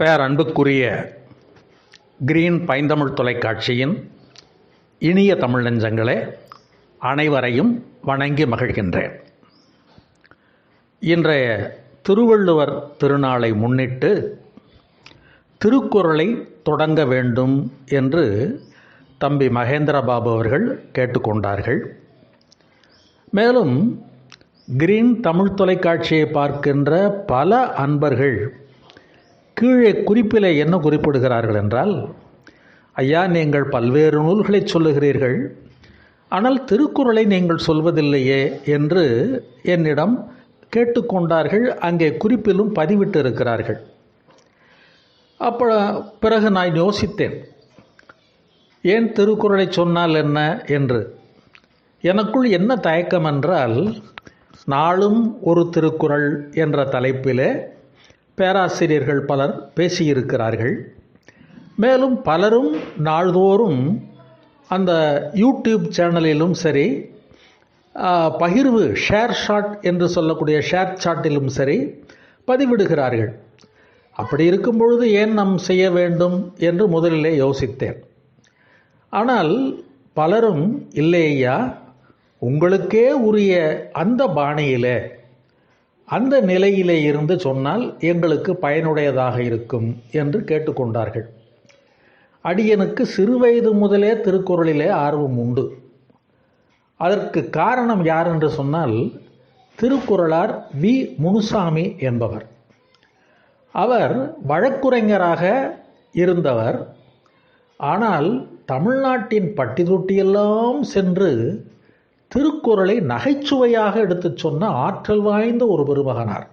பேரன்புக்குரிய green பைந்தமிழ் தொலைக்காட்சியின் இனிய தமிழ் நெஞ்சங்களே அனைவரையும் வணங்கி மகிழ்கின்றேன். இன்றைய திருவள்ளுவர் திருநாளை முன்னிட்டு திருக்குறளை தொடங்க வேண்டும் என்று தம்பி மகேந்திரபாபு அவர்கள் கேட்டுக்கொண்டார்கள். மேலும் கிரீன் தமிழ் தொலைக்காட்சியை பார்க்கின்ற பல அன்பர்கள் கீழே குறிப்பில் என்ன குறிப்பிடுகிறார்கள் என்றால் ஐயா நீங்கள் பல்வேறு நூல்களை சொல்லுகிறீர்கள். ஆனால் திருக்குறளை நீங்கள் சொல்வதில்லையே என்று என்னிடம் கேட்டுக்கொண்டார்கள். அங்கே குறிப்பிலும் பதிவிட்டு இருக்கிறார்கள் அப்போ பிறகு நான் யோசித்தேன் ஏன் திருக்குறளை சொன்னால் என்ன? என்று. எனக்குள் என்ன தயக்கம் என்றால் நாளும் ஒரு திருக்குறள் என்ற தலைப்பிலே பேராசிரியர்கள் பலர் பேசியிருக்கிறார்கள். மேலும் பலரும் நாள்தோறும் அந்த யூடியூப் சேனலிலும் சரி பகிர்வு ஷேர் ஷாட் என்று சொல்லக்கூடிய ஷேர் சாட்டிலும் சரி பதிவிடுகிறார்கள். அப்படி இருக்கும் பொழுது ஏன் நாம் செய்ய வேண்டும் என்று முதலிலே யோசித்தேன். ஆனால் பலரும் இல்லையா உங்களுக்கே உரிய அந்த பாணியிலே அந்த நிலையிலே இருந்து சொன்னால் எங்களுக்கு பயனுடையதாக இருக்கும் என்று கேட்டுக்கொண்டார்கள். அடியனுக்கு சிறுவயது முதலே திருக்குறளிலே ஆர்வம் உண்டு. அதற்கு காரணம் யார் என்று சொன்னால் திருக்குறளார் வி. முனுசாமி என்பவர். அவர் வழக்குரைஞராக இருந்தவர். ஆனால் தமிழ்நாட்டின் பட்டிதொட்டியெல்லாம் சென்று திருக்குறளை நகைச்சுவையாக எடுத்துச் சொன்ன ஆற்றல் வாய்ந்த ஒரு பெருமகனார்.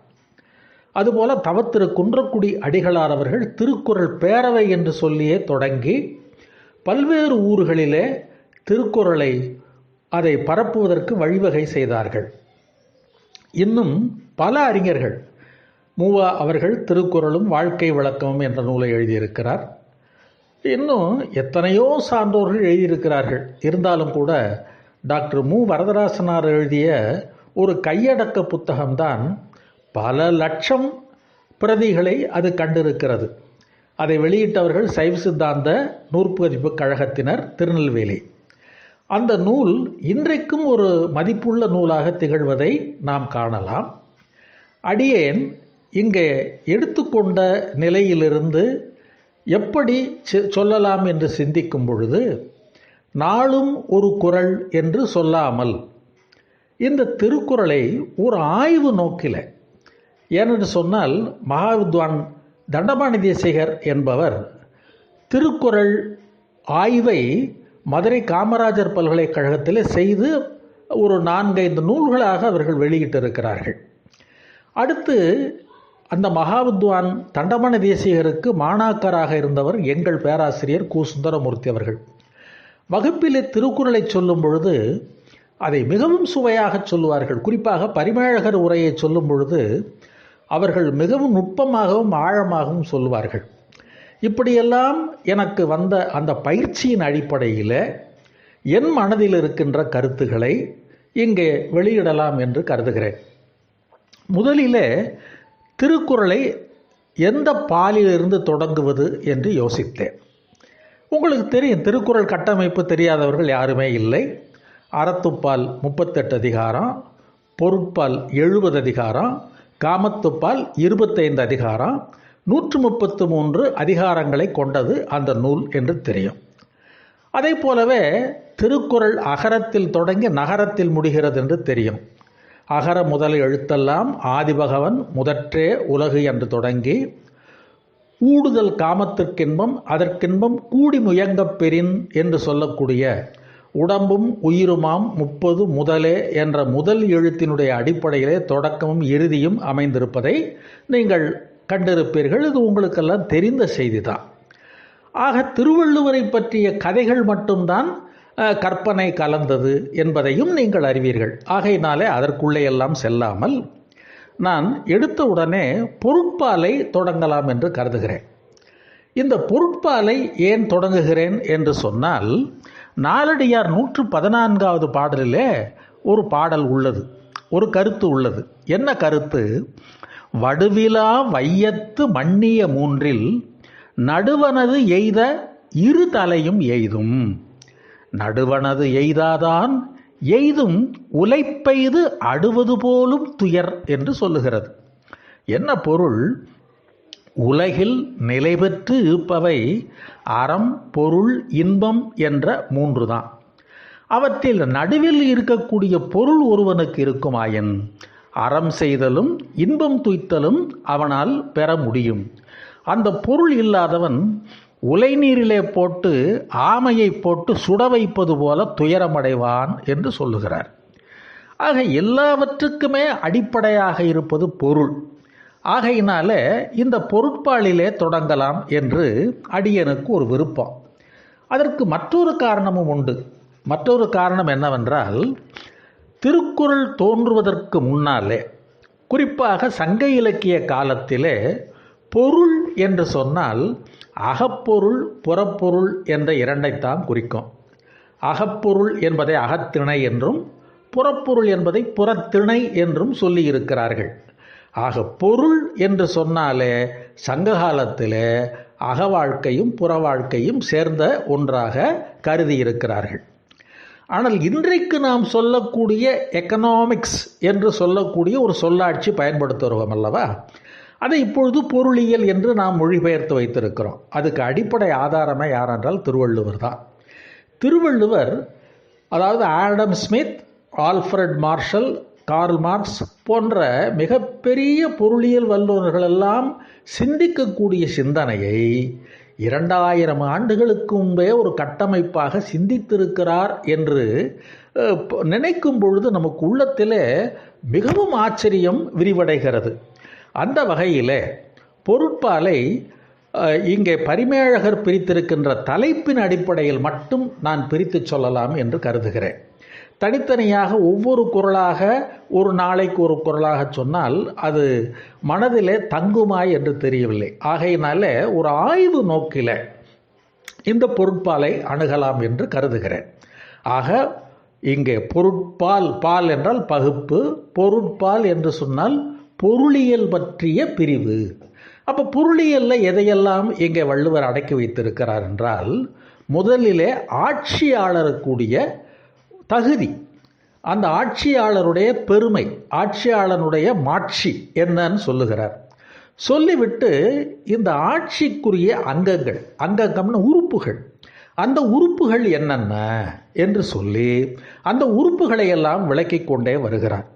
அதுபோல தவத்திரு குன்றக்குடி அடிகளார் அவர்கள் திருக்குறள் பேரவை என்று சொல்லியே தொடங்கி பல்வேறு ஊர்களிலே திருக்குறளை அதை பரப்புவதற்கு வழிவகை செய்தார்கள். இன்னும் பல அறிஞர்கள் மூவா அவர்கள் திருக்குறளும் வாழ்க்கை விளக்கமும் என்ற நூலை எழுதியிருக்கிறார். இன்னும் எத்தனையோ சான்றோர்கள் எழுதியிருக்கிறார்கள். இருந்தாலும் கூட டாக்டர் மு. வரதராசனார் எழுதிய ஒரு கையடக்க புத்தகம்தான் பல லட்சம் பிரதிகளை அது கண்டிருக்கிறது. அதை வெளியிட்டவர்கள் சைவ சித்தாந்த நூற்பதிப்பு கழகத்தினர் திருநெல்வேலி. அந்த நூல் இன்றைக்கும் ஒரு மதிப்புள்ள நூலாக திகழ்வதை நாம் காணலாம். அடியேன் இங்கே எடுத்துக்கொண்ட நிலையிலிருந்து எப்படி சொல்லலாம் என்று சிந்திக்கும் பொழுது நாளும் ஒரு குரல் என்று சொல்லாமல் இந்த திருக்குறளை ஒரு ஆய்வு நோக்கில ஏனென்று சொன்னால் மகாவித்வான் தண்டபாணி தேசிகர் என்பவர் திருக்குறள் ஆய்வை மதுரை காமராஜர் பல்கலைக்கழகத்தில் செய்து ஒரு நான்கைந்து நூல்களாக அவர்கள் வெளியிட்டிருக்கிறார்கள். அடுத்து அந்த மகாவித்வான் தண்டமண தேசிகருக்கு மாணாக்கராக இருந்தவர் எங்கள் பேராசிரியர் கு. சுந்தரமூர்த்தி அவர்கள். வகுப்பிலே திருக்குறளை சொல்லும் பொழுது அதை மிகவும் சுவையாக சொல்லுவார்கள். குறிப்பாக பரிமேழகர் உரையை சொல்லும் பொழுது அவர்கள் மிகவும் நுட்பமாகவும் ஆழமாகவும் சொல்லுவார்கள். இப்படியெல்லாம் எனக்கு வந்த அந்த பயிற்சியின் அடிப்படையில் என் மனதில் இருக்கின்ற கருத்துக்களை இங்கே வெளியிடலாம் என்று கருதுகிறேன். முதலிலே திருக்குறளை எந்த பாலிலிருந்து தொடங்குவது என்று யோசித்தேன். உங்களுக்கு தெரியும் திருக்குறள் கட்டமைப்பு தெரியாதவர்கள் யாருமே இல்லை. அறத்துப்பால் முப்பத்தெட்டு அதிகாரம் பொருட்பால் எழுபது அதிகாரம் காமத்துப்பால் இருபத்தைந்து அதிகாரம் நூற்று முப்பத்து மூன்று அதிகாரங்களை கொண்டது அந்த நூல் என்று தெரியும். அதே போலவே திருக்குறள் அகரத்தில் தொடங்கி நகரத்தில் முடிகிறது என்று தெரியும். அகர முதல் எழுத்தெல்லாம் ஆதிபகவன் முதற்றே உலகு என்று தொடங்கி கூடுதல் காமத்திற்கின்பம் அதற்கின்பம் கூடி முயங்கப் பெறின் என்று சொல்லக்கூடிய உடம்பும் உயிருமாம் முப்பது முதலே என்ற முதல் எழுத்தினுடைய அடிப்படையிலே தொடக்கமும் இறுதியும் அமைந்திருப்பதை நீங்கள் கண்டிருப்பீர்கள். இது உங்களுக்கெல்லாம் தெரிந்த செய்தி தான் ஆக திருவள்ளுவரை பற்றிய கதைகள் மட்டும்தான் கற்பனை கலந்தது என்பதையும் நீங்கள் அறிவீர்கள். ஆகையினாலே அதற்குள்ளே எல்லாம் செல்லாமல் நான் எடுத்த உடனே பொருட்பாலை தொடங்கலாம் என்று கருதுகிறேன். இந்த பொருட்பாலை ஏன் தொடங்குகிறேன் என்று சொன்னால் நாலடியார் நூற்று பதினான்காவது பாடலிலே ஒரு பாடல் உள்ளது ஒரு கருத்து உள்ளது. என்ன கருத்து? வடுவிலா வையத்து மண்ணிய மூன்றில் நடுவனது எய்த இரு தலையும் எய்தும். நடுவனது எய்தாதான் எய்தும் உலைப்பெய்து அடுவது போலும் துயர் என்று சொல்லுகிறது. என்ன பொருள்? உலகில் நிலை பெற்று இருப்பவை அறம் பொருள் இன்பம் என்ற மூன்று தான் அவற்றில் நடுவில் இருக்கக்கூடிய பொருள் ஒருவனுக்கு இருக்குமாயின்? அறம் செய்தலும் இன்பம் துய்த்தலும் அவனால் பெற முடியும். அந்த பொருள் இல்லாதவன் உலைநீரிலே போட்டு ஆமையை போட்டு சுட வைப்பது போல துயரமடைவான் என்று சொல்லுகிறார். ஆக எல்லாவற்றுக்குமே அடிப்படையாக இருப்பது பொருள். ஆகையினால இந்த பொருட்பாலிலே தொடங்கலாம் என்று அடியனுக்கு ஒரு விருப்பம். அதற்கு மற்றொரு காரணமும் உண்டு. மற்றொரு காரணம் என்னவென்றால் திருக்குறள் தோன்றுவதற்கு முன்னாலே குறிப்பாக சங்க இலக்கிய காலத்திலே பொருள் என்று சொன்னால் அகப்பொருள் புறப்பொருள் என்ற இரண்டைத்தான் குறிக்கும். அகப்பொருள் என்பதை அகத்திணை என்றும் புறப்பொருள் என்பதை புறத்திணை என்றும் சொல்லியிருக்கிறார்கள். ஆக பொருள் என்று சொன்னாலே சங்க காலத்திலே அக வாழ்க்கையும் புற வாழ்க்கையும் சேர்ந்த ஒன்றாக கருதி இருக்கிறார்கள் ஆனால் இன்றைக்கு நாம் சொல்லக்கூடிய எக்கனாமிக்ஸ் என்று சொல்லக்கூடிய ஒரு சொல்லாட்சி பயன்படுத்துகிறோம் அல்லவா? அதை இப்பொழுது பொருளியல் என்று நாம் மொழிபெயர்த்து வைத்திருக்கிறோம். அதுக்கு அடிப்படை ஆதாரமே யாரென்றால் திருவள்ளுவர் தான். திருவள்ளுவர் அதாவது Adam Smith Alfred Marshall Karl Marx போன்ற மிகப்பெரிய பொருளியல் வல்லுநர்களெல்லாம் சிந்திக்கக்கூடிய சிந்தனையை இரண்டாயிரம் ஆண்டுகளுக்கு முன்பே ஒரு கட்டமைப்பாக சிந்தித்திருக்கிறார் என்று நினைக்கும் பொழுது நமக்கு உள்ளத்திலே மிகவும் ஆச்சரியம் விரிவடைகிறது. அந்த வகையில் பொருட்பாலை இங்கே பரிமேழகர் பிரித்திருக்கின்ற தலைப்பின் அடிப்படையில் மட்டும் நான் பிரித்து சொல்லலாம் என்று கருதுகிறேன். தனித்தனியாக ஒவ்வொரு குரலாக ஒரு நாளைக்கு ஒரு குரலாக சொன்னால் அது மனதிலே தங்குமாய் என்று தெரியவில்லை. ஆகையினால ஒரு ஆய்வு நோக்கில இந்த பொருட்பாலை அணுகலாம் என்று கருதுகிறேன். ஆக இங்கே பொருட்பால் பால் என்றால் பகுப்பு பொருட்பால் என்று சொன்னால் பொருளியல் பற்றிய பிரிவு. அப்போ பொருளியலில் எதையெல்லாம் இங்கே வள்ளுவர் அடக்கி வைத்திருக்கிறார் என்றால் முதலிலே ஆட்சியாளருக்குரிய தகுதி அந்த ஆட்சியாளருடைய பெருமை ஆட்சியாளனுடைய மாட்சி என்னன்னு சொல்லுகிறார். சொல்லிவிட்டு இந்த ஆட்சிக்குரிய அங்கங்கள் அங்கங்கம்னு உறுப்புகள் அந்த உறுப்புகள் என்னென்ன என்று சொல்லி அந்த உறுப்புகளை எல்லாம் விளக்கிக் கொண்டே வருகிறார்.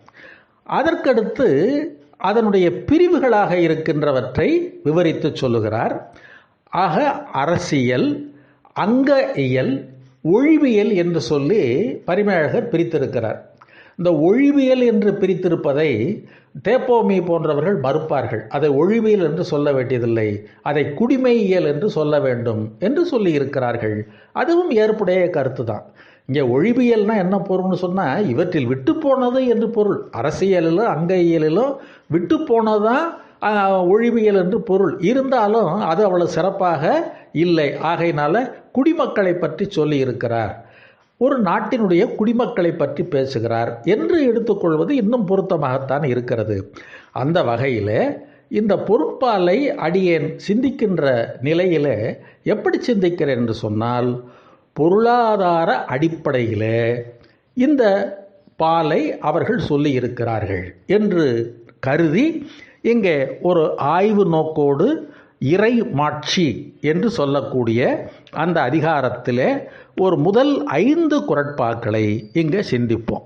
அதற்கடுத்து அதனுடைய பிரிவுகளாக இருக்கின்றவற்றை விவரித்து சொல்லுகிறார். ஆக அரசியல் அங்க இயல் ஒழிவியல் என்று சொல்லி பரிமேழகர் பிரித்திருக்கிறார். இந்த ஒழிவியல் என்று பிரித்திருப்பதை தேப்போமி போன்றவர்கள் மறுப்பார்கள். அதை ஒழிவியல் என்று சொல்ல வேண்டியதில்லை. அதை குடிமையியல் என்று சொல்ல வேண்டும் என்று சொல்லி இருக்கிறார்கள் அதுவும் ஏற்புடைய கருத்து தான் இங்கே ஒழிவியல்னா என்ன பொருள்னு சொன்னால் இவற்றில் விட்டு போனது என்று பொருள். அரசியலிலோ அங்க விட்டு போனதான் ஒழிவியல் என்று பொருள். இருந்தாலும் அது அவ்வளவு சிறப்பாக இல்லை. ஆகையினால குடிமக்களை பற்றி சொல்லி இருக்கிறார். ஒரு நாட்டினுடைய குடிமக்களை பற்றி பேசுகிறார் என்று எடுத்துக்கொள்வது இன்னும் பொருத்தமாகத்தான் இருக்கிறது. அந்த வகையில் இந்த பொறுப்பாலை அடியேன் சிந்திக்கின்ற நிலையில் எப்படி சிந்திக்கிறேன் என்று சொன்னால் பொருளாதார அடிப்படையில் இந்த பாலை அவர்கள் சொல்லி இருக்கிறார்கள் என்று கருதி இங்கே ஒரு ஆய்வு நோக்கோடு இறை மாட்சி என்று சொல்லக்கூடிய அந்த அதிகாரத்தில் ஒரு முதல் ஐந்து குரட்பாக்களை இங்கே சிந்திப்போம்.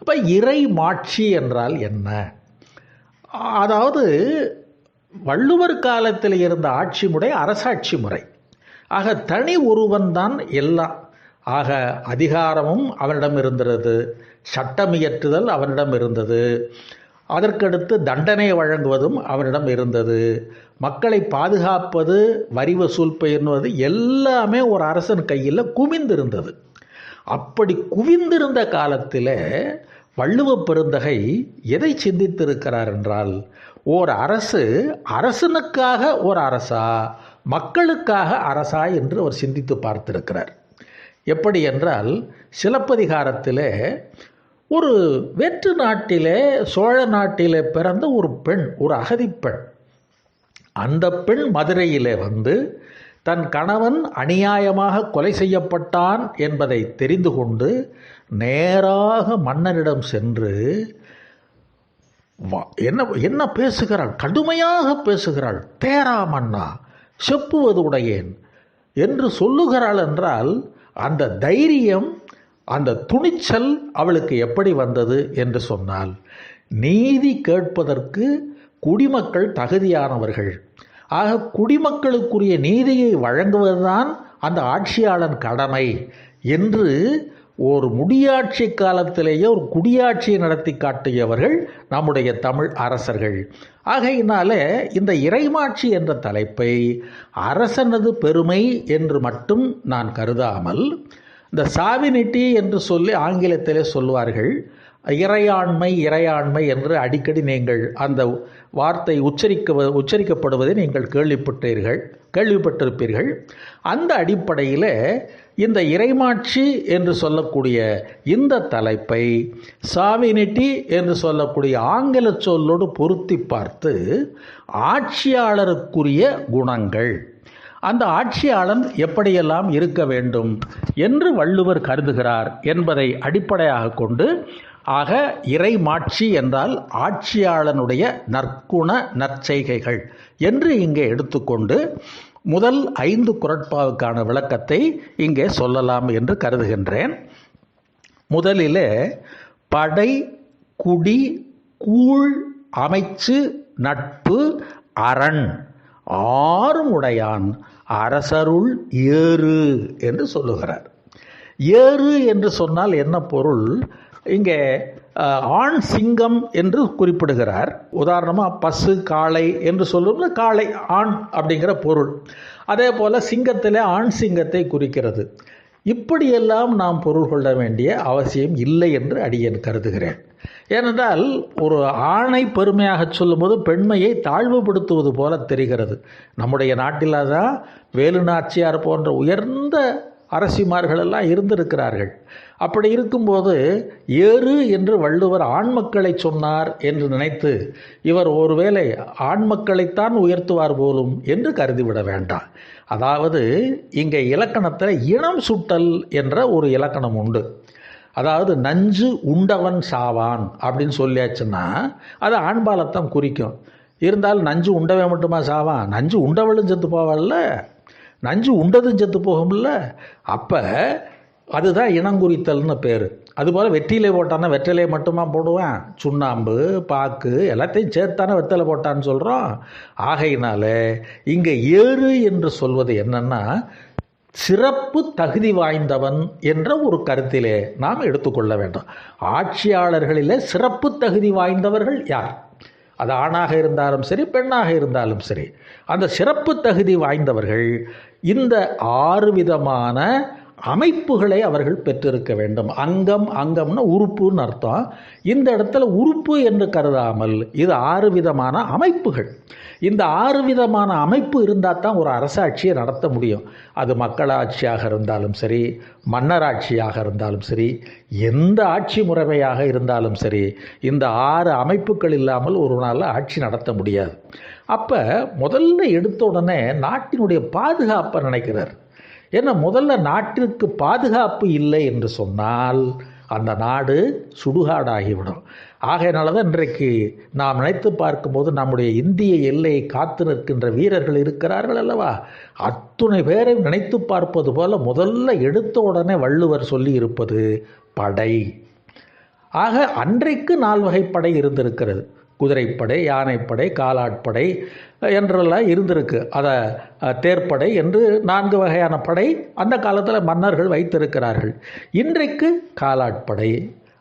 இப்போ இறை மாட்சி என்றால் என்ன? அதாவது வள்ளுவர் காலத்தில் இருந்த ஆட்சி முறை அரசாட்சி முறை. ஆக தனி ஒருவன்தான் எல்லாம் ஆக அதிகாரமும் அவனிடம் இருந்தது. சட்டமியற்றுதல் அவனிடம் இருந்தது. அதற்கடுத்து தண்டனை வழங்குவதும் அவனிடம் இருந்தது. மக்களை பாதுகாப்பது வரி வசூல் பெயர்வது எல்லாமே ஒரு அரசன் கையில் குவிந்திருந்தது. அப்படி குவிந்திருந்த காலத்தில் வள்ளுவ பெருந்தகை எதை சிந்தித்திருக்கிறார் என்றால் ஓர் அரசு அரசனுக்காக ஒரு அரசா? மக்களுக்காக அரசா என்று அவர் சிந்தித்து பார்த்திருக்கிறார். எப்படி என்றால் சிலப்பதிகாரத்தில் ஒரு வெற்று நாட்டிலே சோழ நாட்டிலே பிறந்த ஒரு பெண் ஒரு அகதி பெண். அந்த பெண் மதுரையிலே வந்து தன் கணவன் அநியாயமாக கொலை செய்யப்பட்டான் என்பதை தெரிந்து கொண்டு நேராக மன்னனிடம் சென்று வா- என்ன என்ன பேசுகிறாள்? கடுமையாக பேசுகிறாள். தேரா மன்னா. செப்புவது உடையேன் என்று சொல்லுகிறாள் என்றால் அந்த தைரியம் அந்த துணிச்சல் அவளுக்கு எப்படி வந்தது என்று சொன்னால் நீதி கேட்பதற்கு குடிமக்கள் தகுதியானவர்கள். ஆக குடிமக்களுக்குரிய நீதியை வழங்குவதுதான் அந்த ஆட்சியாளன் கடமை என்று ஒரு முடியாட்சி காலத்திலேயே ஒரு குடியாட்சியை நடத்தி காட்டியவர்கள் நம்முடைய தமிழ் அரசர்கள். ஆகையினால இந்த இறைமாட்சி என்ற தலைப்பை அரசனது பெருமை என்று மட்டும் நான் கருதாமல் இந்த சாவினிட்டி என்று சொல்லி ஆங்கிலத்திலே சொல்வார்கள் இறையாண்மை இறையாண்மை என்று அடிக்கடி நீங்கள் அந்த வார்த்தை உச்சரிக்க உச்சரிக்கப்படுவதை நீங்கள் கேள்விப்பட்டீர்கள் கேள்விப்பட்டிருப்பீர்கள். அந்த அடிப்படையில் இந்த இறைமாட்சி என்று சொல்லக்கூடிய இந்த தலைப்பை சாவினிட்டி என்று சொல்லக்கூடிய ஆங்கில சொல்லோடு பொருத்தி பார்த்து ஆட்சியாளருக்குரிய குணங்கள். அந்த ஆட்சியாளன் எப்படியெல்லாம் இருக்க வேண்டும் என்று வள்ளுவர் கருதுகிறார் என்பதை அடிப்படையாக கொண்டு ஆக இறைமாட்சி என்றால் ஆட்சியாளனுடைய நற்குண நற்செய்கைகள் என்று இங்கே எடுத்துக்கொண்டு முதல் ஐந்து குரட்பாவுக்கான விளக்கத்தை இங்கே சொல்லலாம் என்று கருதுகின்றேன். முதலிலே படை குடி கூழ் அமைச்சு நட்பு அரண் ஆறும் உடையான் அரசருள் ஏறு என்று சொல்லுகிறார். ஏறு என்று சொன்னால் என்ன பொருள்? இங்கே ஆண் சிங்கம் என்று குறிப்பிடுகிறார். உதாரணமாக பசு காளை என்று சொல்லும்போது காளை ஆண் அப்படிங்கிற பொருள். அதே போல் சிங்கத்தில் ஆண் சிங்கத்தை குறிக்கிறது. இப்படியெல்லாம் நாம் பொருள் கொள்ள வேண்டிய அவசியம் இல்லை என்று அடியேன் கருதுகிறேன். ஏனென்றால் ஒரு ஆணை பெருமையாக சொல்லும்போது பெண்மையை தாழ்வுபடுத்துவது போல தெரிகிறது. நம்முடைய நாட்டில் தான் வேலு நாச்சியார் போன்ற உயர்ந்த அரசிமார்கள் எல்லாம் இருந்திருக்கிறார்கள். அப்படி இருக்கும்போது ஏறு என்று வள்ளுவர் ஆண்மக்களை சொன்னார் என்று நினைத்து இவர் ஒருவேளை ஆண் மக்களைத்தான் உயர்த்துவார் போலும் என்று கருதிவிட வேண்டாம். அதாவது இங்கே இலக்கணத்தில் இனம் சுட்டல் என்ற ஒரு இலக்கணம் உண்டு. அதாவது நஞ்சு உண்டவன் சாவான் அப்படின்னு சொல்லியாச்சுன்னா அது ஆண்பாலத்தான் குறிக்கும். இருந்தாலும் நஞ்சு உண்டவே மட்டுமா சாவான்? நஞ்சு உண்டவளும் செத்து போவாள்ல. நஞ்சு உண்டதும் செத்து போகும்ல. அப்போ அதுதான் இனங்குறித்தல்னு பேர். அதுபோல் வெற்றிலை போட்டான்னா வெற்றிலை மட்டுமா போடுவேன். சுண்ணாம்பு பாக்கு எல்லாத்தையும் சேர்த்தானே வெத்தலை போட்டான்னு சொல்கிறோம் ஆகையினால இங்கே ஏறு என்று சொல்வது என்னன்னா சிறப்பு தகுதி வாய்ந்தவன் என்ற ஒரு கருத்திலே நாம் எடுத்துக்கொள்ள வேண்டும். ஆட்சியாளர்களிலே சிறப்பு தகுதி வாய்ந்தவர்கள் யார்? அது ஆணாக இருந்தாலும் சரி பெண்ணாக இருந்தாலும் சரி. அந்த சிறப்பு தகுதி வாய்ந்தவர்கள் இந்த ஆறு விதமான அமைப்புகளை அவர்கள் பெற்றிருக்க வேண்டும். அங்கம் அங்கம்னா உறுப்புன்னு அர்த்தம். இந்த இடத்துல உறுப்பு என்று கருதாமல் இது ஆறு விதமான அமைப்புகள். இந்த ஆறு விதமான அமைப்பு இருந்தால் தான் ஒரு அரசாட்சியை நடத்த முடியும். அது மக்களாட்சியாக இருந்தாலும் சரி மன்னராட்சியாக இருந்தாலும் சரி எந்த ஆட்சி முறைமையாக இருந்தாலும் சரி இந்த ஆறு அமைப்புகள் இல்லாமல் ஒரு நாளில் ஆட்சி நடத்த முடியாது. அப்போ முதல்ல எடுத்த உடனே நாட்டினுடைய பாதுகாப்பை நினைக்கிறார். ஏன்னா முதல்ல நாட்டிற்கு பாதுகாப்பு இல்லை என்று சொன்னால் அந்த நாடு சுடுகாடாகிவிடும் ஆகையினால தான் இன்றைக்கு நாம் நினைத்து பார்க்கும்போது நம்முடைய இந்திய எல்லையை காத்து நிற்கின்ற வீரர்கள் இருக்கிறார்கள் அல்லவா? அத்துணை பேரை நினைத்து பார்ப்பது போல முதல்ல எடுத்த உடனே வள்ளுவர் சொல்லி இருப்பது படை. ஆக அன்றைக்கு நால்வகை படை இருந்திருக்கிறது. குதிரைப்படை யானைப்படை காலாட்படை என்றெல்லாம் இருந்திருக்கு. அதை தேர்ப்படை என்று நான்கு வகையான படை அந்த காலத்தில் மன்னர்கள் வைத்திருக்கிறார்கள். இன்றைக்கு காலாட்படை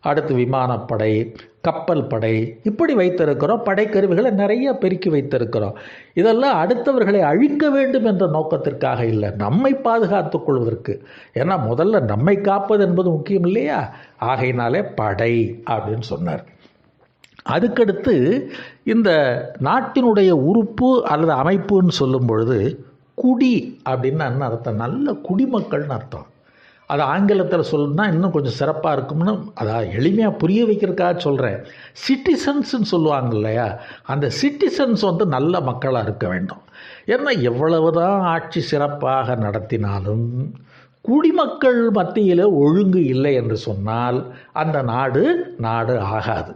அடுத்து விமானப்படை கப்பல் படை. இப்படி வைத்திருக்கிறோம். படைக்கருவிகளை நிறைய பெருக்கி வைத்திருக்கிறோம். இதெல்லாம் அடுத்தவர்களை அழிக்க வேண்டும் என்ற நோக்கத்திற்காக இல்லை. நம்மை பாதுகாத்து கொள்வதற்கு. ஏன்னா முதல்ல நம்மை காப்பது என்பது முக்கியம் இல்லையா? ஆகையினாலே படை அப்படின்னு சொன்னார். அதுக்கடுத்து இந்த நாட்டினுடைய உறுப்பு அல்லது அமைப்புன்னு சொல்லும் பொழுது குடி அப்படின்னு என்ன அர்த்தம். நல்ல குடிமக்கள்னு அர்த்தம். அது ஆங்கிலத்தில் சொல்லணும்னா இன்னும் கொஞ்சம் சிறப்பாக இருக்கும்னு அதான் எளிமையாக புரிய வைக்கிறதுக்காக சொல்கிறேன் சிட்டிசன்ஸ்ன்னு சொல்லுவாங்க இல்லையா? அந்த சிட்டிசன்ஸ் வந்து நல்ல மக்களாக இருக்க வேண்டும். ஏன்னா எவ்வளவு தான் ஆட்சி சிறப்பாக நடத்தினாலும் குடிமக்கள் மத்தியில் ஒழுங்கு இல்லை என்று சொன்னால் அந்த நாடு நாடு ஆகாது.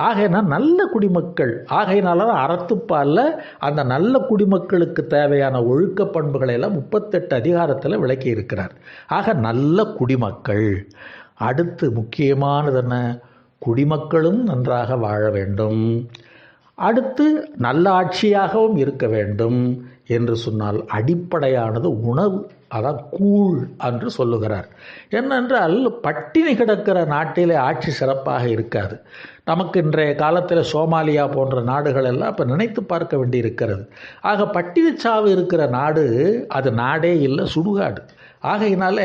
ஆகையினால் நல்ல குடிமக்கள் ஆகையினால அறத்துப்பாலில் அந்த நல்ல குடிமக்களுக்கு தேவையான ஒழுக்க பண்புகளை எல்லாம் முப்பத்தெட்டு அதிகாரத்தில் விளக்கி இருக்கிறார். ஆக நல்ல குடிமக்கள். அடுத்து முக்கியமானது என்ன? குடிமக்களும் நன்றாக வாழ வேண்டும். அடுத்து நல்ல ஆட்சியாகவும் இருக்க வேண்டும். என்று சொன்னால் அடிப்படையானது உணவு அதான் கூழ் என்று சொல்லுகிறார். என்னென்றால் பட்டினி கிடக்கிற நாட்டிலே ஆட்சி சிறப்பாக இருக்காது. நமக்கு இன்றைய காலத்தில் சோமாலியா போன்ற நாடுகள் எல்லாம் இப்போ நினைத்து பார்க்க வேண்டி இருக்கிறது ஆக பட்டினி சாவு இருக்கிற நாடு அது நாடே இல்லை சுடுகாடு. ஆகையினால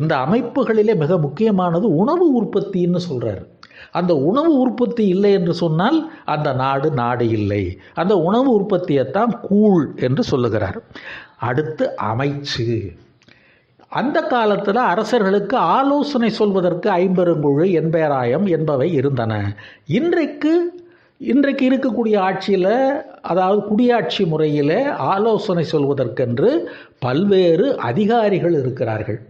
இந்த அமைப்புகளிலே மிக முக்கியமானது உணவு உற்பத்தின்னு சொல்கிறார் அந்த உணவு உற்பத்தி இல்லை என்று சொன்னால் அந்த நாடு நாடு இல்லை. அந்த உணவு உற்பத்தியைத்தான் கூழ் என்று சொல்லுகிறார். அடுத்து அமைச்சு. அந்த காலத்தில் அரசர்களுக்கு ஆலோசனை சொல்வதற்கு ஐம்பெருங்குழு எண்பேராயம் என்பவை இருந்தன. இன்றைக்கு இன்றைக்கு இருக்கக்கூடிய ஆட்சியில் அதாவது குடியாட்சி முறையில் ஆலோசனை சொல்வதற்கென்று பல்வேறு அதிகாரிகள் இருக்கிறார்கள்.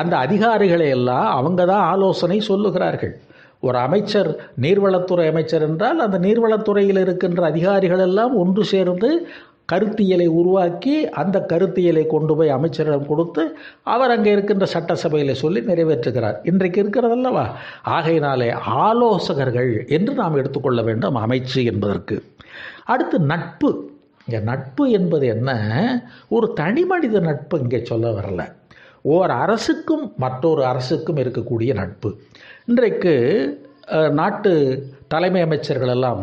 அந்த அதிகாரிகளை எல்லாம் அவங்க தான் ஆலோசனை சொல்லுகிறார்கள். ஒரு அமைச்சர் நீர்வளத்துறை அமைச்சர் என்றால் அந்த நீர்வளத்துறையில் இருக்கின்ற அதிகாரிகள் எல்லாம் ஒன்று சேர்ந்து கருத்தியலை உருவாக்கி அந்த கருத்தியலை கொண்டு போய் அமைச்சரிடம் கொடுத்து அவர் அங்கே இருக்கின்ற சட்டசபையில் சொல்லி நிறைவேற்றுகிறார். இன்றைக்கு இருக்கிறதல்லவா? ஆகையினாலே ஆலோசகர்கள் என்று நாம் எடுத்துக்கொள்ள வேண்டும் அமைச்சு என்பதற்கு. அடுத்து நட்பு. இங்கே நட்பு என்பது என்ன? ஒரு தனி மனித நட்பு இங்கே சொல்ல வரல. ஓர் அரசுக்கும் மற்றொரு அரசுக்கும் இருக்கக்கூடிய நட்பு. இன்றைக்கு நாட்டு தலைமை அமைச்சர்கள் எல்லாம்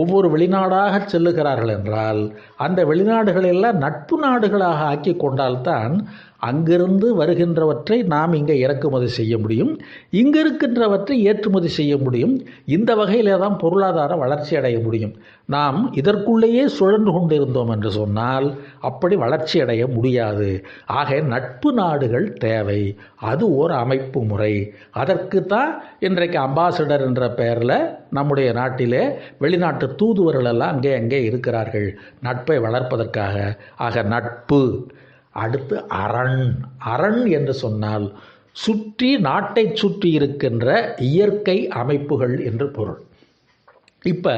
ஒவ்வொரு வெளிநாடாக செல்லுகிறார்கள் என்றால் அந்த வெளிநாடுகளெல்லாம் நட்பு நாடுகளாக ஆக்கி கொண்டால்தான் அங்கிருந்து வருகின்றவற்றை நாம் இங்கே இறக்குமதி செய்ய முடியும். இங்கே இருக்கின்றவற்றை ஏற்றுமதி செய்ய முடியும். இந்த வகையிலே தான் பொருளாதார வளர்ச்சி அடைய முடியும். நாம் இதற்குள்ளேயே சுழன்று கொண்டிருந்தோம் என்று சொன்னால் அப்படி வளர்ச்சி அடைய முடியாது. ஆக நட்பு நாடுகள் தேவை. அது ஒரு அமைப்பு முறை. அதற்கு தான் இன்றைக்கு அம்பாசிடர் என்ற பெயரில் நம்முடைய நாட்டிலே வெளிநாட்டு தூதுவர்கள் எல்லாம் அங்கே அங்கே இருக்கிறார்கள். நட்பை வளர்ப்பதற்காக. ஆக நட்பு அடுத்து அரண். அரண் என்று சொன்னால் சுற்றி நாட்டை சுற்றி இருக்கின்ற இயற்கை அமைப்புகள் என்று பொருள். இப்போ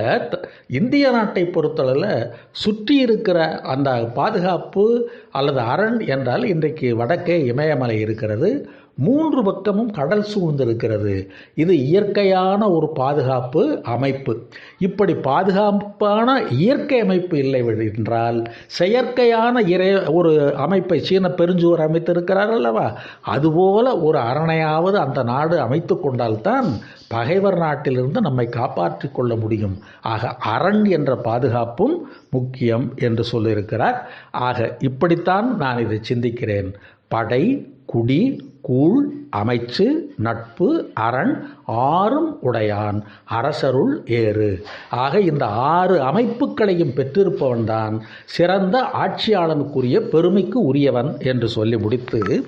இந்திய நாட்டை பொறுத்தளவில் சுற்றி இருக்கிற அந்த பாதுகாப்பு அல்லது அரண் என்றால் இன்றைக்கு வடக்கே இமயமலை இருக்கிறது. மூன்று பக்கமும் கடல் சூழ்ந்திருக்கிறது. இது இயற்கையான ஒரு பாதுகாப்பு அமைப்பு. இப்படி பாதுகாப்பான இயற்கை அமைப்பு இல்லை என்றால் செயற்கையான இறை ஒரு அமைப்பை சீன பெருஞ்சுவர் அமைத்திருக்கிறார் அல்லவா? அதுபோல ஒரு அரணையாவது அந்த நாடு அமைத்து கொண்டால்தான் பகைவர் நாட்டிலிருந்து நம்மை காப்பாற்றிக் கொள்ள முடியும். ஆக அரண் என்ற பாதுகாப்பும் முக்கியம் என்று சொல்லியிருக்கிறார். ஆக இப்படித்தான் நான் இதை சிந்திக்கிறேன். படை குடி கூழ் அமைச்சு நட்பு அரண் ஆறும் உடையான். அரசருள் ஏறு. ஆக இந்த ஆறு அமைப்புகளையும் பெற்றிருப்பவன்தான் சிறந்த ஆட்சியாளனுக்குரிய பெருமைக்கு உரியவன் என்று சொல்லி முடித்து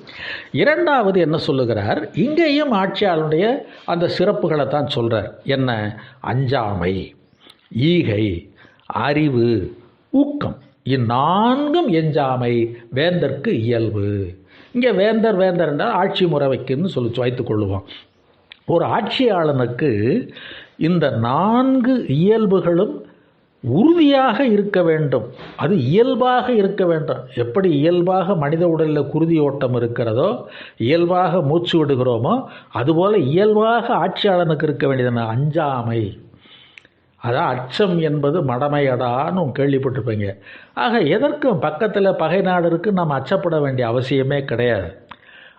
இரண்டாவது என்ன சொல்லுகிறார்? இங்கேயும் ஆட்சியாளனுடைய அந்த சிறப்புகளை தான் சொல்கிறார் என்ன? அஞ்சாமை ஈகை அறிவு ஊக்கம். இந்நான்கும் எஞ்சாமை வேந்தற்கு இயல்பு. இங்கே வேந்தர் வேந்தர் என்றால் ஆட்சி முறைவைக்குன்னு சொல்லி வைத்துக் கொள்ளுவோம். ஒரு ஆட்சியாளனுக்கு இந்த நான்கு இயல்புகளும் உறுதியாக இருக்க வேண்டும். அது இயல்பாக இருக்க வேண்டும். எப்படி இயல்பாக மனித உடலில் குருதி ஓட்டம் இருக்கிறதோ இயல்பாக மூச்சு விடுகிறோமோ அதுபோல் இயல்பாக ஆட்சியாளனுக்கு இருக்க வேண்டியது அஞ்சாமை. அதான் அச்சம் என்பது மடமையடான்னு கேள்விப்பட்டிருப்பீங்க. ஆக எதற்கும் பக்கத்தில் பகை நாடு இருக்குது நாம் அச்சப்பட வேண்டிய அவசியமே கிடையாது.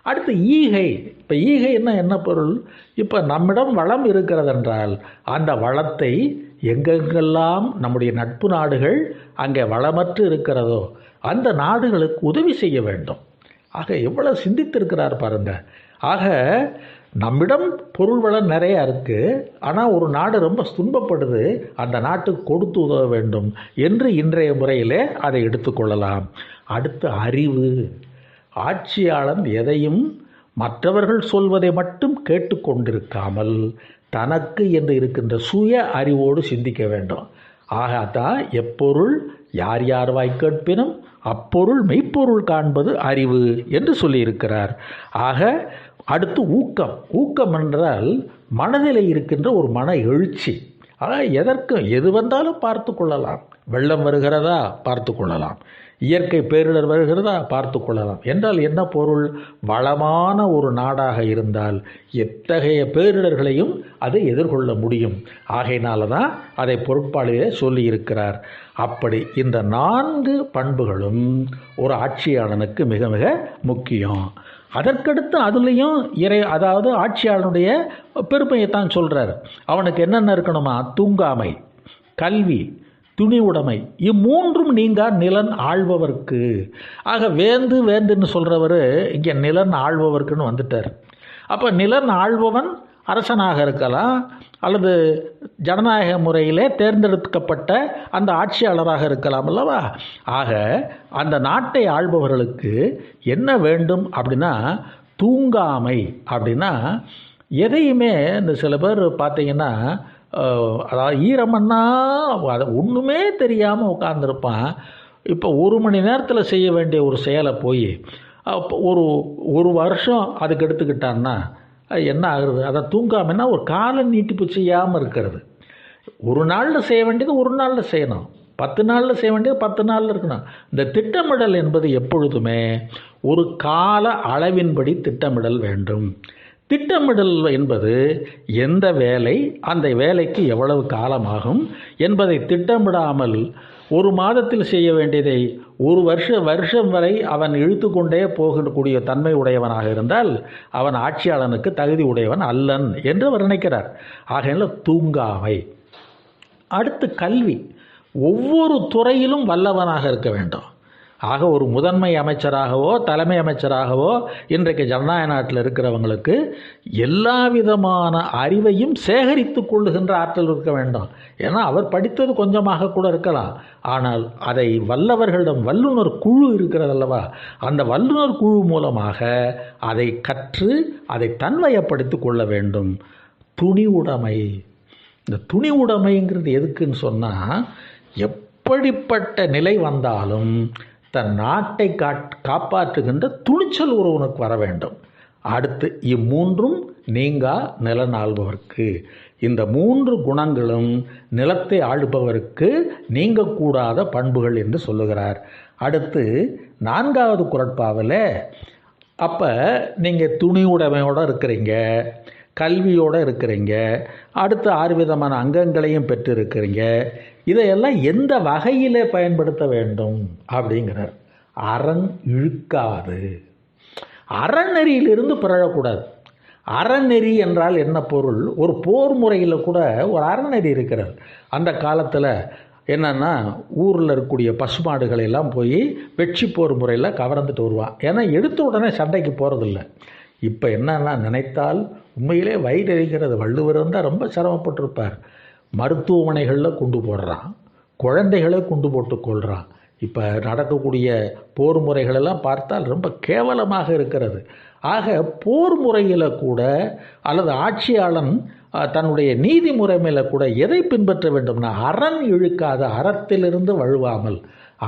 அடுத்து ஈகை. இப்போ ஈகைன்னா என்ன பொருள்? இப்போ நம்மிடம் வளம் இருக்கிறதென்றால் அந்த வளத்தை எங்கெங்கெல்லாம் நம்முடைய நட்பு நாடுகள் அங்கே வளமற்று இருக்கிறதோ அந்த நாடுகளுக்கு உதவி செய்ய வேண்டும். ஆக எவ்வளோ சிந்தித்திருக்கிறார் பாருங்கள் ஆக நம்மிடம் பொருள் வளம் நிறையா இருக்குது ஆனால் ஒரு நாடு ரொம்ப துன்பப்படுது. அந்த நாட்டுக்கு கொடுத்து உதவ வேண்டும் என்று இன்றைய முறையிலே அதை எடுத்துக்கொள்ளலாம் அடுத்து அறிவு. ஆட்சியாளன் எதையும் மற்றவர்கள் சொல்வதை மட்டும் கேட்டுக்கொண்டிருக்காமல் தனக்கு என்று இருக்கின்ற சுய அறிவோடு சிந்திக்க வேண்டும். ஆகாதான் எப்பொருள் யார் யார் வாய் கேட்பினும் அப்பொருள் மெய்ப்பொருள் காண்பது அறிவு என்று சொல்லியிருக்கிறார். ஆக அடுத்து ஊக்கம். ஊக்கம் என்றால் மனதில் இருக்கின்ற ஒரு மன எழுச்சி. ஆனால் எதற்கும் எது வந்தாலும் பார்த்து கொள்ளலாம். வெள்ளம் வருகிறதா? பார்த்து கொள்ளலாம். இயற்கை பேரிடர் வருகிறதா? பார்த்து கொள்ளலாம். என்றால் என்ன பொருள்? வளமான ஒரு நாடாக இருந்தால் எத்தகைய பேரிடர்களையும் அதை எதிர்கொள்ள முடியும். ஆகையினால தான் அதை பொருட்பாளிலே சொல்லியிருக்கிறார். அப்படி இந்த நான்கு பண்புகளும் ஒரு ஆட்சியாளனுக்கு மிக மிக முக்கியம். அதற்கடுத்து அதுலேயும் இறை அதாவது ஆட்சியாளனுடைய பெருமையைத்தான் சொல்கிறார் அவனுக்கு என்னென்ன இருக்கணுமா? தூங்காமை கல்வி துணி உடைமை இம்மூன்றும் நீங்கா நிலன் ஆள்பவர்க்கு. ஆக வேந்து வேந்துன்னு சொல்கிறவர் இங்கே நிலன் ஆள்பவர்க்குன்னு வந்துட்டார். அப்போ நிலன் ஆள்பவன் அரசனாக இருக்கலாம் அல்லது ஜனநாயக முறையிலே தேர்ந்தெடுக்கப்பட்ட அந்த ஆட்சியாளராக இருக்கலாம் அல்லவா? ஆக அந்த நாட்டை ஆள்பவர்களுக்கு என்ன வேண்டும் அப்படின்னா தூங்காமை அப்படின்னா எதையுமே இந்த சில பேர் பார்த்தீங்கன்னா அதாவது ஈரமன்னா அதை ஒன்றுமே தெரியாமல் உட்காந்துருப்பான் இப்போ ஒரு மணி நேரத்தில் செய்ய வேண்டிய ஒரு செயலை போய் அப்போ ஒரு ஒரு வருஷம் அதுக்கு எடுத்துக்கிட்டான்னா என்ன ஆகுறது? அதை தூங்காமன்னா ஒரு கால நீட்டிப்பு செய்யாமல் இருக்கிறது. ஒரு நாளில் செய்ய வேண்டியது ஒரு நாளில் செய்யணும். பத்து நாளில் செய்ய வேண்டியது பத்து நாளில் இருக்கணும். இந்த திட்டமிடல் என்பது எப்பொழுதுமே ஒரு கால அளவின்படி திட்டமிடல் வேண்டும். திட்டமிடல் என்பது எந்த வேலை அந்த வேலைக்கு எவ்வளவு காலமாகும் என்பதை திட்டமிடாமல் ஒரு மாதத்தில் செய்ய வேண்டியதை ஒரு வருஷ வருஷம் வரை அவன் இழுத்து கொண்டே போகக்கூடிய தன்மை உடையவனாக இருந்தால் அவன் ஆட்சியாளனுக்கு தகுதி உடையவன் அல்லன் என்று அவர் நினைக்கிறார். ஆகையில தூங்காமை. அடுத்து கல்வி. ஒவ்வொரு துறையிலும் வல்லவனாக இருக்க வேண்டும். ஆக ஒரு முதன்மை அமைச்சராகவோ தலைமை அமைச்சராகவோ இன்றைக்கு ஜனநாயக நாட்டில் இருக்கிறவங்களுக்கு எல்லா விதமான அறிவையும் சேகரித்து கொள்ளுகின்ற ஆற்றல் இருக்க வேண்டும். ஏன்னா அவர் படித்தது கொஞ்சமாக கூட இருக்கலாம். ஆனால் அதை வல்லவர்களிடம் வல்லுநர் குழு இருக்கிறதல்லவா? அந்த வல்லுனர் குழு மூலமாக அதை கற்று அதை தன்மையப்படுத்தி கொள்ள வேண்டும். துணி உடைமை இந்த துணி உடைமைங்கிறது எதுக்குன்னு சொன்னால் எப்படிப்பட்ட நிலை வந்தாலும் தன் நாட்டை காட் காப்பாற்றுகின்ற துணிச்சல் ஒருவனுக்கு வர வேண்டும். அடுத்து இம்மூன்றும் நீங்கா நிலநாள்பவர்க்கு இந்த மூன்று குணங்களும் நிலத்தை ஆள்பவருக்கு நீங்கக்கூடாத பண்புகள் என்று சொல்லுகிறார். அடுத்து நான்காவது குரட்பாவில் அப்போ நீங்கள் துணி உடைமையோடு இருக்கிறீங்க. கல்வியோடு இருக்கிறீங்க. அடுத்து ஆறு விதமான அங்கங்களையும் பெற்று இருக்கிறீங்க இதையெல்லாம் எந்த வகையில் பயன்படுத்த வேண்டும்? அப்படிங்கிறார். அறன் இழுக்காது. அறநெறியிலிருந்து பிறழக்கூடாது. அறநெறி என்றால் என்ன பொருள்? ஒரு போர் முறையில் கூட ஒரு அறநெறி இருக்கிறது. அந்த காலத்தில் என்னென்னா ஊரில் இருக்கக்கூடிய பசுமாடுகளை எல்லாம் போய் வெற்றி போர் முறையில் கவர்ந்துட்டு வருவான். ஏன்னா எடுத்த உடனே சண்டைக்கு போகிறதில்ல இப்போ என்னென்னா நினைத்தால் உண்மையிலே வயிறறிகிறது வள்ளுவர் இருந்தால் ரொம்ப சிரமப்பட்டிருப்பார். மருத்துவமனைகளில் கொண்டு போடுறான். குழந்தைகளை குண்டு போட்டு கொள்கிறான் இப்போ நடக்கக்கூடிய போர் முறைகளெல்லாம் பார்த்தால் ரொம்ப கேவலமாக இருக்கிறது. ஆக போர் முறையில் கூட அல்லது ஆட்சியாளன் தன்னுடைய நீதி முறைமையில் கூட எதை பின்பற்ற வேண்டும்னா அறம் இழுக்காத அறத்திலிருந்து வழுவாமல்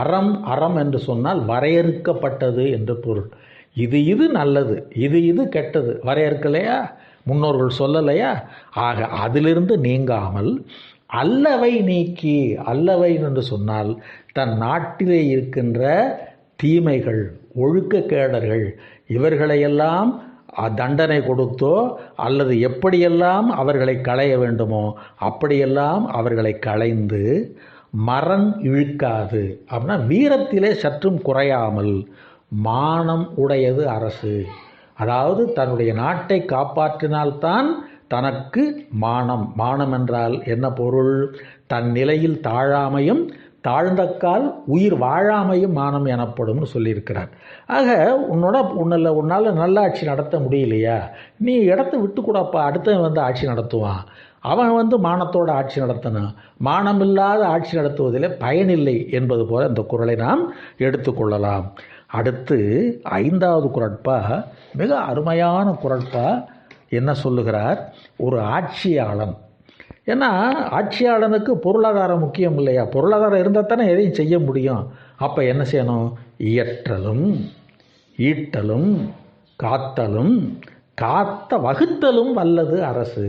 அறம் அறம் என்று சொன்னால் வரையறுக்கப்பட்டது என்று பொருள். இது இது நல்லது இது இது கெட்டது. வரையறுக்கலையா? முன்னோர்கள் சொல்லலையா? ஆக அதிலிருந்து நீங்காமல் அல்லவை நீக்கி அல்லவை என்று சொன்னால் தன் நாட்டிலே இருக்கின்ற தீமைகள் ஒழுக்கக்கேடர்கள் இவர்களையெல்லாம் தண்டனை கொடுத்தோ அல்லது எப்படியெல்லாம் அவர்களை களைய வேண்டுமோ அப்படியெல்லாம் அவர்களை களைந்து மரண் இழுக்காது. அப்படின்னா வீரத்திலே சற்றும் குறையாமல் மானம் உடையது அரசு. அதாவது தன்னுடைய நாட்டை காப்பாற்றினால்தான் தனக்கு மானம். மானம் என்றால் என்ன பொருள்? தன் நிலையில் தாழாமையும் தாழ்ந்தக்கால் உயிர் வாழாமையும் மானம் எனப்படும்னு சொல்லியிருக்கிறார். ஆக உன்னோட உன்னில் உன்னால் நல்ல ஆட்சி நடத்த முடியலையா? நீ இடத்த விட்டு கூடப்பா அடுத்தவன் வந்து ஆட்சி நடத்துவான். அவன் வந்து மானத்தோட ஆட்சி நடத்தணும். மானமில்லாத ஆட்சி நடத்துவதிலே பயனில்லை என்பது போல இந்த குரலை நாம் எடுத்துக்கொள்ளலாம். அடுத்து ஐந்தாவது குரட்பா மிக அருமையான குரட்பா என்ன சொல்லுகிறார்? ஒரு ஆட்சியாளன். ஏன்னா ஆட்சியாளனுக்கு பொருளாதாரம் முக்கியம் இல்லையா? பொருளாதாரம் இருந்தால் தானே எதையும் செய்ய முடியும். அப்போ என்ன செய்யணும்? இயற்றலும் ஈட்டலும் காத்தலும் காத்த வகுத்தலும் வல்லது அரசு.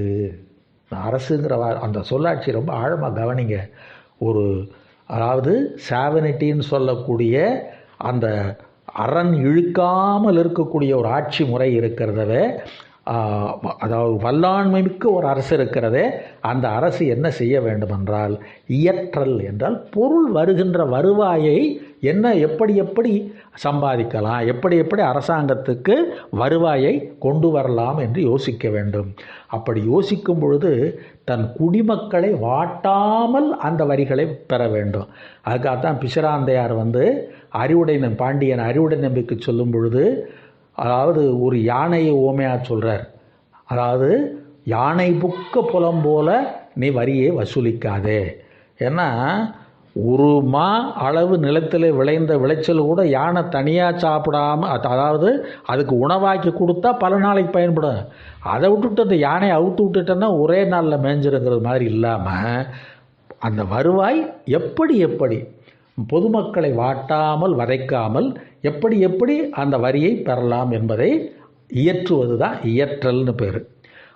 அரசுங்கிற அந்த சொல்லாட்சி ரொம்ப ஆழமாக கவனிங்க. ஒரு அதாவது சாவனிட்டின்னு சொல்லக்கூடிய அந்த அரண் இழுக்காமல் இருக்கக்கூடிய ஒரு ஆட்சி முறை இருக்கிறதவே அதாவது வல்லாண்மைமிக்க ஒரு அரசு இருக்கிறதே அந்த அரசு என்ன செய்ய வேண்டுமென்றால் இயற்றல் என்றால் பொருள் வருகின்ற வருவாயை என்ன எப்படி எப்படி சம்பாதிக்கலாம் எப்படி எப்படி அரசாங்கத்துக்கு வருவாயை கொண்டு வரலாம் என்று யோசிக்க வேண்டும். அப்படி யோசிக்கும் பொழுது தன் குடிமக்களை வாட்டாமல் அந்த வரிகளை பெற வேண்டும். அதுக்காகத்தான் பிசராந்தையார் வந்து அறிவுடை பாண்டியன் அறிவுடை நம்பிக்கை சொல்லும் பொழுது அதாவது ஒரு யானையை ஓமையாக சொல்கிறார் அதாவது யானை புக்க புலம் போல நீ வரியை வசூலிக்காதே. ஏன்னா ஒரு மா அளவு நிலத்தில் விளைந்த விளைச்சல் கூட யானை தனியாக சாப்பிடாம அது- அதாவது அதுக்கு உணவாக்கி கொடுத்தா பல நாளைக்கு பயன்படும். அதை விட்டுட்டு அந்த யானையை அவுத்து விட்டுட்டேன்னா ஒரே நாளில் மேஞ்சிருங்கிறது மாதிரி இல்லாமல் அந்த வருவாய் எப்படி எப்படி? பொதுமக்களை வாட்டாமல் வதைக்காமல் எப்படி எப்படி அந்த வரியை பெறலாம் என்பதை இயற்றுவது தான் இயற்றல்னு பேர்.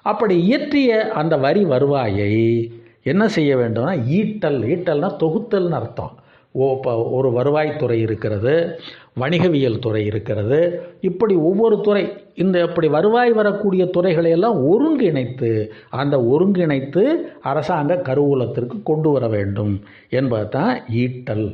அப்படி இயற்றிய அந்த வரி வருவாயை என்ன செய்ய வேண்டும்னா ஈட்டல் ஈட்டல்னால் தொகுத்தல்னு அர்த்தம். ஓ இப்போ ஒரு வருவாய்த்துறை இருக்கிறது வணிகவியல் துறை இருக்கிறது இப்படி ஒவ்வொரு துறை இந்த இப்படி வருவாய் வரக்கூடிய துறைகளை எல்லாம் ஒருங்கிணைத்து அந்த ஒருங்கிணைத்து அரசாங்க கருவூலத்திற்கு கொண்டு வர வேண்டும் என்பது தான் ஈட்டல்.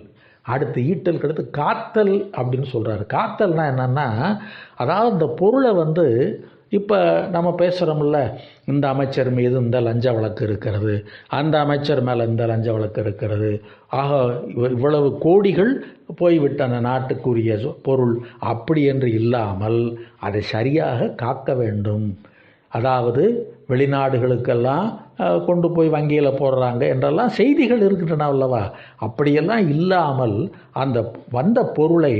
அடுத்து ஈட்டலுக்கு அடுத்து காத்தல் அப்படின்னு சொல்கிறாரு காத்தல்னா என்னென்னா அதாவது இந்த பொருளை வந்து இப்போ நம்ம பேசுகிறோம்ல இந்த அமைச்சர் மீது இந்த லஞ்ச வழக்கு இருக்கிறது அந்த அமைச்சர் மேலே இந்த லஞ்ச வழக்கு இருக்கிறது. ஆக இவ்வளவு கோடிகள் போய்விட்ட அந்த நாட்டுக்குரிய சொ- பொருள். அப்படி என்று இல்லாமல் அதை சரியாக காக்க வேண்டும். அதாவது வெளிநாடுகளுக்கெல்லாம் கொண்டு போய் வங்கியில் போடுறாங்க என்றெல்லாம் செய்திகள் இருக்கின்றன அல்லவா? அப்படியெல்லாம் இல்லாமல் அந்த வந்த பொருளை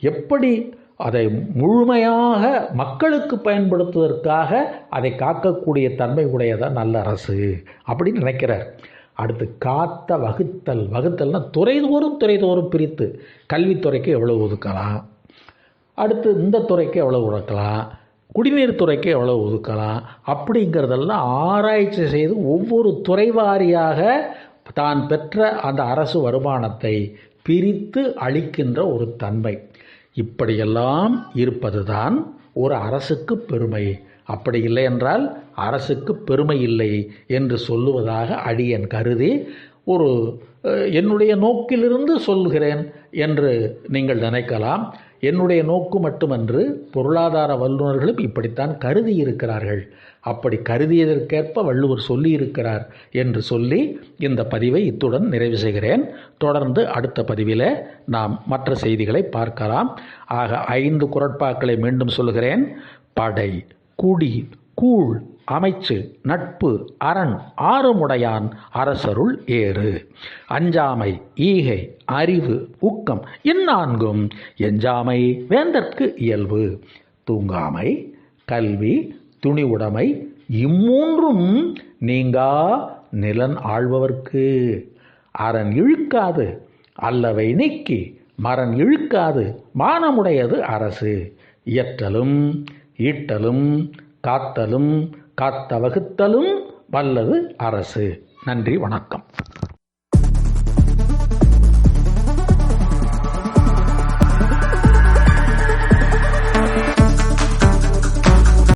எப்படி அதை முழுமையாக மக்களுக்கு பயன்படுத்துவதற்காக அதை காக்கக்கூடிய தன்மை உடையதான் நல்ல அரசு அப்படின்னு நினைக்கிறார். அடுத்து காத்த வகுத்தல். வகுத்தல்னால் துறைதோறும் துறைதோறும் பிரித்து கல்வித்துறைக்கு எவ்வளோ ஒதுக்கலாம்? அடுத்து இந்த துறைக்கு எவ்வளோ ஒதுக்கலாம் குடிநீர் துறைக்கு எவ்வளோ ஒதுக்கலாம்? அப்படிங்கிறதெல்லாம் ஆராய்ச்சி செய்து ஒவ்வொரு துறை வாரியாக தான் பெற்ற அந்த அரசு வருமானத்தை பிரித்து அளிக்கின்ற ஒரு தன்மை. இப்படியெல்லாம் இருப்பதுதான் ஒரு அரசுக்கு பெருமை. அப்படி இல்லை என்றால் அரசுக்கு பெருமை இல்லை என்று சொல்லுவதாக அடியன் கருதி ஒரு என்னுடைய நோக்கிலிருந்து சொல்கிறேன் என்று நீங்கள் நினைக்கலாம். என்னுடைய நோக்கு மட்டுமன்று பொருளாதார வல்லுநர்களும் இப்படித்தான் கருதி இருக்கிறார்கள் அப்படி கருதியதற்கேற்ப வள்ளுவர் சொல்லியிருக்கிறார் என்று சொல்லி இந்த பதிவை இத்துடன் நிறைவு செய்கிறேன். தொடர்ந்து அடுத்த பதிவில் நாம் மற்ற செய்திகளை பார்க்கலாம். ஆக ஐந்து குரட்பாக்களை மீண்டும் சொல்கிறேன் படை குடி கூழ் அமைச்சு நட்பு அரண் ஆறுமுடையான் அரசருள் ஏறு. அஞ்சாமை ஈகை அறிவு ஊக்கம் இந்நான்கும் எஞ்சாமை வேந்தற்கு இயல்பு. தூங்காமை கல்வி துணிவுடைமை இம்மூன்றும் நீங்கா நிலன் ஆழ்பவர்க்கு. அரண் இழுக்காது அல்லவை நீக்கி மரன் இழுக்காது மானமுடையது அரசு. இயற்றலும் ஈட்டலும் காத்தலும் காத்த வகுத்தலும் வல்லது அரசு. நன்றி வணக்கம்.